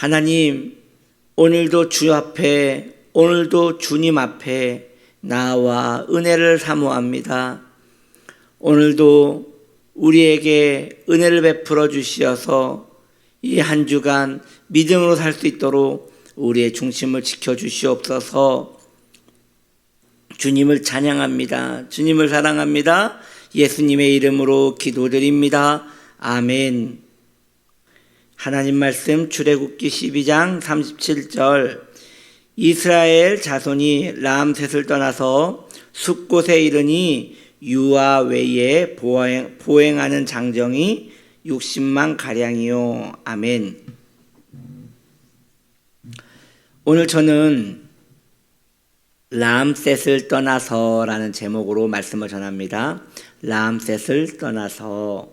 하나님, 오늘도 주 앞에, 오늘도 주님 앞에 나와 은혜를 사모합니다. 오늘도 우리에게 은혜를 베풀어 주시어서 이 한 주간 믿음으로 살 수 있도록 우리의 중심을 지켜 주시옵소서. 주님을 찬양합니다. 주님을 사랑합니다. 예수님의 이름으로 기도드립니다. 아멘. 하나님 말씀 출애굽기 12장 37절 이스라엘 자손이 람셋을 떠나서 숲곳에 이르니 유아 외에 보행, 보행하는 장정이 60만 가량이요. 아멘. 오늘 저는 람셋을 떠나서라는 제목으로 말씀을 전합니다. 람셋을 떠나서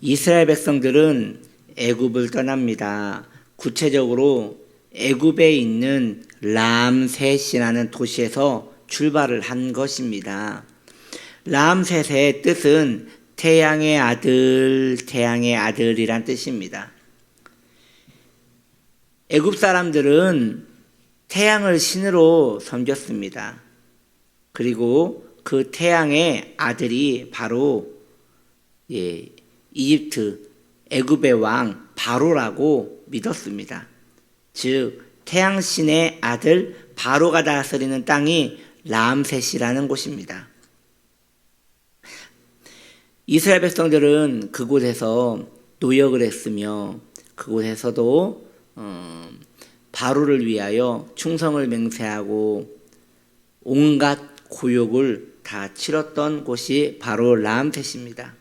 이스라엘 백성들은 애굽을 떠납니다. 구체적으로 애굽에 있는 람셋이라는 도시에서 출발을 한 것입니다. 람셋의 뜻은 태양의 아들, 태양의 아들이란 뜻입니다. 애굽 사람들은 태양을 신으로 섬겼습니다. 그리고 그 태양의 아들이 바로 예, 이집트 애굽의 왕 바로라고 믿었습니다. 즉 태양신의 아들 바로가 다스리는 땅이 람셋이라는 곳입니다. 이스라엘 백성들은 그곳에서 노역을 했으며 그곳에서도 어, 바로를 위하여 충성을 맹세하고 온갖 고욕을 다 치렀던 곳이 바로 람셋입니다.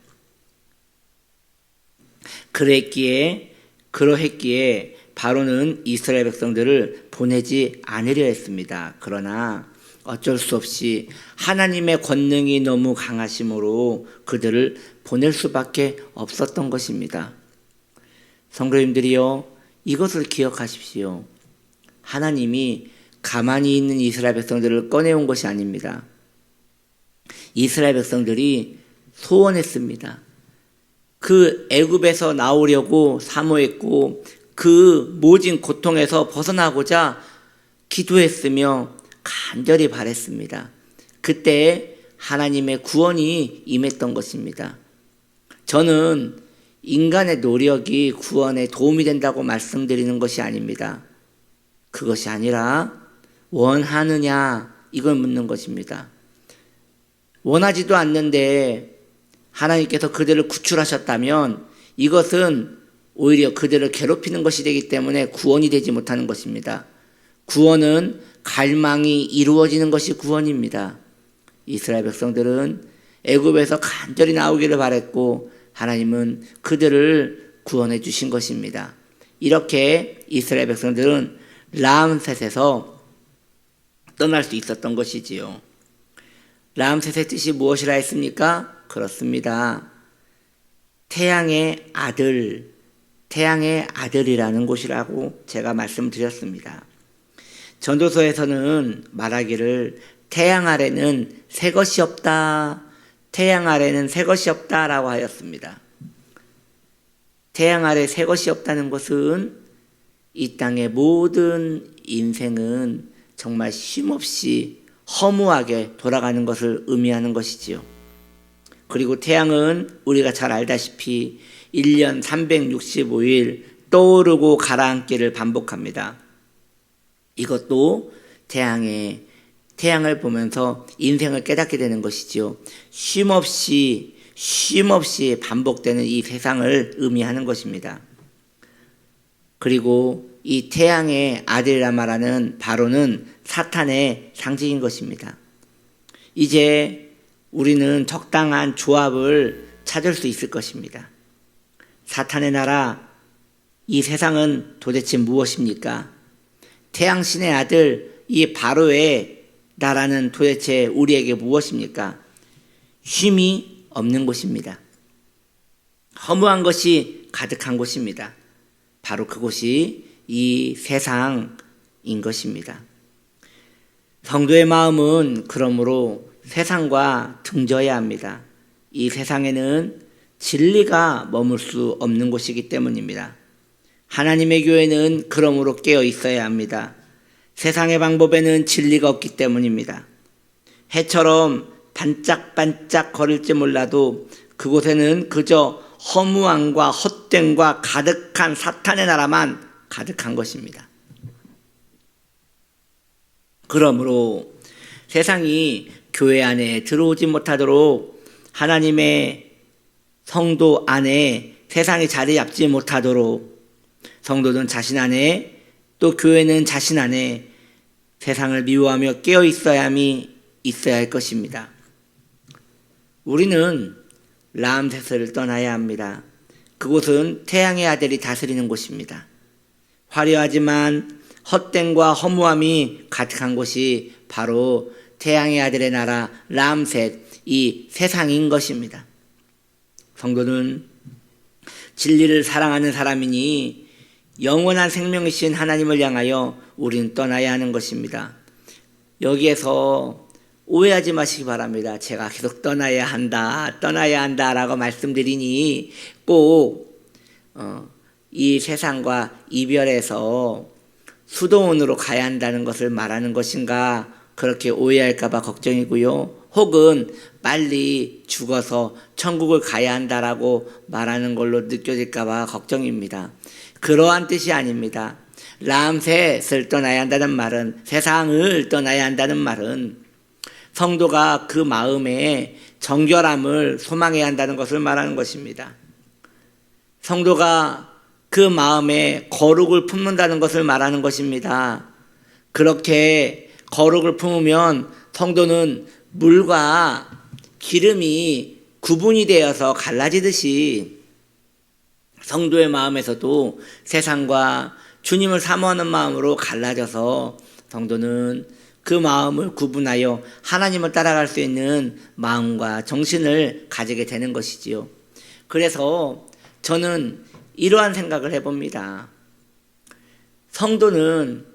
그랬기에 그러했기에 바로는 이스라엘 백성들을 보내지 않으려 했습니다. 그러나 어쩔 수 없이 하나님의 권능이 너무 강하심으로 그들을 보낼 수밖에 없었던 것입니다. 성도님들이요, 이것을 기억하십시오. 하나님이 가만히 있는 이스라엘 백성들을 꺼내온 것이 아닙니다. 이스라엘 백성들이 소원했습니다. 그 애굽에서 나오려고 사모했고 그 모진 고통에서 벗어나고자 기도했으며 간절히 바랬습니다. 그때 하나님의 구원이 임했던 것입니다. 저는 인간의 노력이 구원에 도움이 된다고 말씀드리는 것이 아닙니다. 그것이 아니라 원하느냐 이걸 묻는 것입니다. 원하지도 않는데 하나님께서 그들을 구출하셨다면 이것은 오히려 그들을 괴롭히는 것이 되기 때문에 구원이 되지 못하는 것입니다. 구원은 갈망이 이루어지는 것이 구원입니다. 이스라엘 백성들은 애굽에서 간절히 나오기를 바랬고 하나님은 그들을 구원해 주신 것입니다. 이렇게 이스라엘 백성들은 라암셋에서 떠날 수 있었던 것이지요. 라암셋의 뜻이 무엇이라 했습니까? 그렇습니다. 태양의 아들, 태양의 아들이라는 곳이라고 제가 말씀드렸습니다. 전도서에서는 말하기를 태양 아래는 새 것이 없다. 태양 아래는 새 것이 없다 라고 하였습니다. 태양 아래 새 것이 없다는 것은 이 땅의 모든 인생은 정말 쉼없이 허무하게 돌아가는 것을 의미하는 것이지요. 그리고 태양은 우리가 잘 알다시피 1년 365일 떠오르고 가라앉기를 반복합니다. 이것도 태양의 태양을 보면서 인생을 깨닫게 되는 것이지요. 쉼없이 쉼없이 반복되는 이 세상을 의미하는 것입니다. 그리고 이 태양의 말하는 바로는 사탄의 상징인 것입니다. 이제 우리는 적당한 조합을 찾을 수 있을 것입니다. 사탄의 나라, 이 세상은 도대체 무엇입니까? 태양신의 아들, 이 바로의 나라는 도대체 우리에게 무엇입니까? 쉼이 없는 곳입니다. 허무한 것이 가득한 곳입니다. 바로 그곳이 이 세상인 것입니다. 성도의 마음은 그러므로 세상과 등져야 합니다. 이 세상에는 진리가 머물 수 없는 곳이기 때문입니다. 하나님의 교회는 그러므로 깨어 있어야 합니다. 세상의 방법에는 진리가 없기 때문입니다. 해처럼 반짝반짝 거릴지 몰라도 그곳에는 그저 허무함과 헛됨과 가득한 사탄의 나라만 가득한 것입니다. 그러므로 세상이 교회 안에 들어오지 못하도록 하나님의 성도 안에 세상이 자리 잡지 못하도록 성도는 자신 안에 또 교회는 자신 안에 세상을 미워하며 깨어 있어야 함이 있어야 할 것입니다. 우리는 라암세스를 떠나야 합니다. 그곳은 태양의 아들이 다스리는 곳입니다. 화려하지만 헛됨과 허무함이 가득한 곳이 바로 태양의 아들의 나라 람셋 이 세상인 것입니다. 성도는 진리를 사랑하는 사람이니 영원한 생명이신 하나님을 향하여 우리는 떠나야 하는 것입니다. 여기에서 오해하지 마시기 바랍니다. 제가 계속 떠나야 한다, 떠나야 한다라고 말씀드리니 꼭, 어, 이 세상과 이별해서 수도원으로 가야 한다는 것을 말하는 것인가 그렇게 오해할까봐 걱정이고요. 혹은 빨리 죽어서 천국을 가야 한다라고 말하는 걸로 느껴질까봐 걱정입니다. 그러한 뜻이 아닙니다. 람셋을 떠나야 한다는 말은 세상을 떠나야 한다는 말은 성도가 그 마음에 정결함을 소망해야 한다는 것을 말하는 것입니다. 성도가 그 마음에 거룩을 품는다는 것을 말하는 것입니다. 그렇게 거룩을 품으면 성도는 물과 기름이 구분이 되어서 갈라지듯이 성도의 마음에서도 세상과 주님을 사모하는 마음으로 갈라져서 성도는 그 마음을 구분하여 하나님을 따라갈 수 있는 마음과 정신을 가지게 되는 것이지요. 그래서 저는 이러한 생각을 해봅니다. 성도는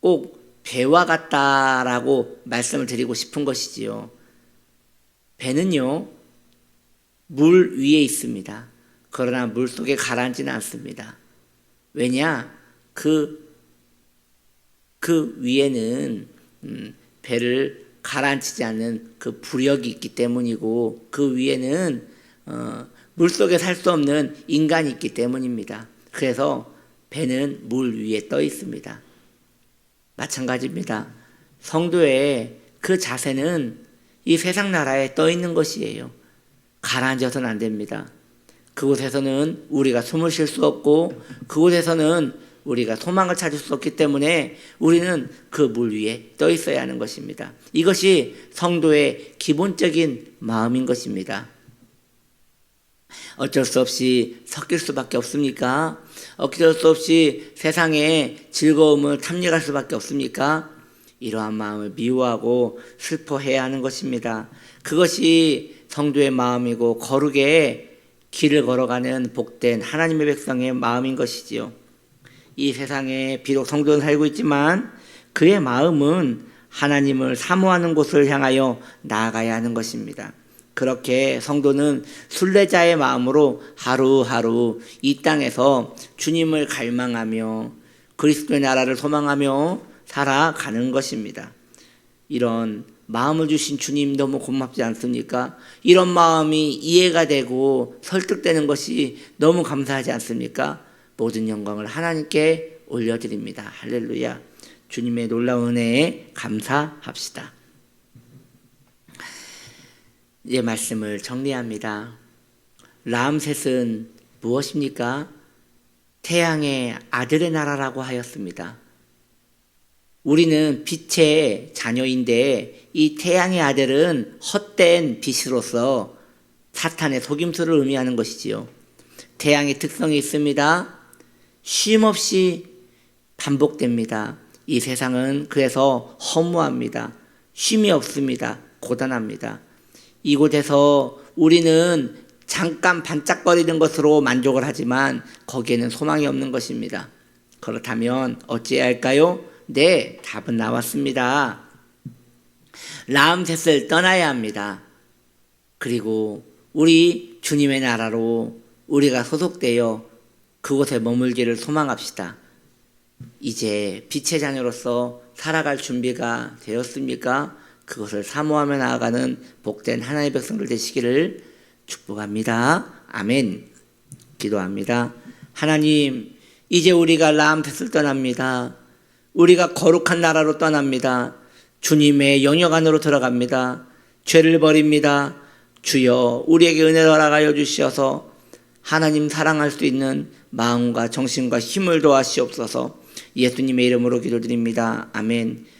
꼭 배와 같다라고 말씀을 드리고 싶은 것이지요. 배는요, 물 위에 있습니다. 그러나 물 속에 가라앉지는 않습니다. 왜냐? 그, 그 위에는, 음, 배를 가라앉히지 않는 그 부력이 있기 때문이고, 그 위에는, 어, 물 속에 살 수 없는 인간이 있기 때문입니다. 그래서 배는 물 위에 떠 있습니다. 마찬가지입니다. 성도의 그 자세는 이 세상 나라에 떠 있는 것이에요. 가라앉아서는 안 됩니다. 그곳에서는 우리가 숨을 쉴 수 없고 그곳에서는 우리가 소망을 찾을 수 없기 때문에 우리는 그 물 위에 떠 있어야 하는 것입니다. 이것이 성도의 기본적인 마음인 것입니다. 어쩔 수 없이 섞일 수밖에 없습니까? 어쩔 수 없이 세상의 즐거움을 탐닉할 수밖에 없습니까? 이러한 마음을 미워하고 슬퍼해야 하는 것입니다. 그것이 성도의 마음이고 거룩의 길을 걸어가는 복된 하나님의 백성의 마음인 것이지요. 이 세상에 비록 성도는 살고 있지만 그의 마음은 하나님을 사모하는 곳을 향하여 나아가야 하는 것입니다. 그렇게 성도는 순례자의 마음으로 하루하루 이 땅에서 주님을 갈망하며 그리스도의 나라를 소망하며 살아가는 것입니다. 이런 마음을 주신 주님 너무 고맙지 않습니까? 이런 마음이 이해가 되고 설득되는 것이 너무 감사하지 않습니까? 모든 영광을 하나님께 올려드립니다. 할렐루야. 주님의 놀라운 은혜에 감사합시다. 이제 말씀을 정리합니다. 라암셋은 무엇입니까? 태양의 아들의 나라라고 하였습니다. 우리는 빛의 자녀인데 이 태양의 아들은 헛된 빛으로서 사탄의 속임수를 의미하는 것이지요. 태양의 특성이 있습니다. 쉼 없이 반복됩니다. 이 세상은 그래서 허무합니다. 쉼이 없습니다. 고단합니다. 이곳에서 우리는 잠깐 반짝거리는 것으로 만족을 하지만 거기에는 소망이 없는 것입니다. 그렇다면 어찌해야 할까요? 네, 답은 나왔습니다. 라암셋을 떠나야 합니다. 그리고 우리 주님의 나라로 우리가 소속되어 그곳에 머물기를 소망합시다. 이제 빛의 자녀로서 살아갈 준비가 되었습니까? 그것을 사모하며 나아가는 복된 하나님의 백성들 되시기를 축복합니다. 아멘. 기도합니다. 하나님, 이제 우리가 라암셋을 떠납니다. 우리가 거룩한 나라로 떠납니다. 주님의 영역 안으로 들어갑니다. 죄를 버립니다. 주여, 우리에게 은혜를 허락하여 주시어서 하나님 사랑할 수 있는 마음과 정신과 힘을 도하시옵소서 예수님의 이름으로 기도드립니다. 아멘.